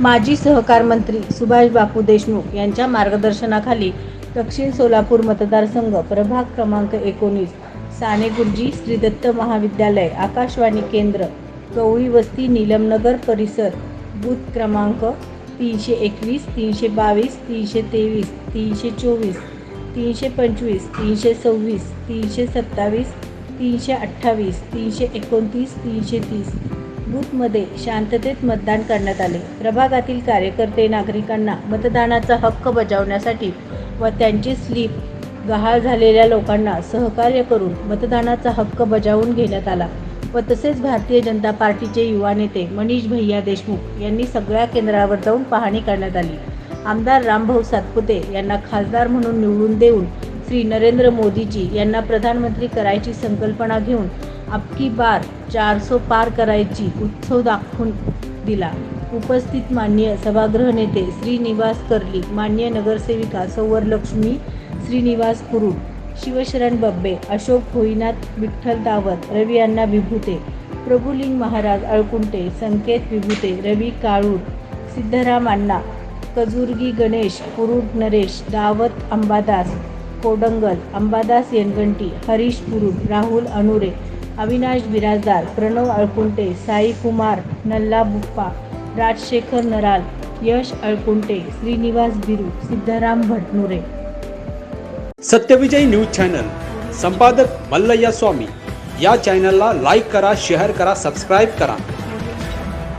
माजी सहकार मंत्री सुभाष बापू देशमुख यांच्या मार्गदर्शनाखाली दक्षिण सोलापूर मतदारसंघ प्रभाग क्रमांक एकोणीस सानेगुरुजी श्रीदत्त श्री दत्त महाविद्यालय आकाशवाणी केंद्र गवळी वस्ती नीलमनगर परिसर बूथ क्रमांक तीनशे एकवीस तीनशे बावीस तीनशे तेवीस तीनशे चोवीस तीनशे पंचवीस तीनशे सव्वीस तीनशे सत्तावीस तीनशे अठ्ठावीस तीनशे एकोणतीस तीनशे तीस. बूथमध्ये शांततेत मतदान करण्यात आले. प्रभागातील कार्यकर्ते नागरिकांना मतदानाचा हक्क बजावण्यासाठी व त्यांची स्लीप गहाळ झालेल्या लोकांना सहकार्य करून मतदानाचा हक्क बजावून घेण्यात आला व तसेच भारतीय जनता पार्टीचे युवा नेते मनीष भैया देशमुख यांनी सगळ्या केंद्रावर जाऊन पाहणी करण्यात आली. आमदार रामभाऊ सातपुते यांना खासदार म्हणून निवडून देऊन श्री नरेंद्र मोदीजी यांना प्रधानमंत्री करायची संकल्पना घेऊन आपकी बार चारसो पार करायची उत्सव दाखवून दिला. उपस्थित मान्य सभागृह नेते श्रीनिवास कर्ली मान्य नगरसेविका सौवरलक्ष्मी श्रीनिवास कुरुड शिवशरण बब्बे अशोक भोईनाथ विठ्ठल दावत रवी अण्णा विभूते प्रभुलिंग महाराज अळकुंटे संकेत विभूते रवी काळूर सिद्धराम अण्णा कजुर्गी गणेश कुरुड नरेश दावत अंबादास कोडंगल अंबादास येनगंटी हरीश कुरुड राहुल अनुरे अविनाश बिराजदार प्रणव अळकुंटे साई कुमार नल्ला बुप्पा राजशेखर नराल यश अळकुंटे श्रीनिवास बिरू सिद्धाराम भटनुरे. सत्यविजय न्यूज चॅनल संपादक मल्लय्या स्वामी. या चॅनलला लाईक करा शेअर करा सबस्क्राईब करा.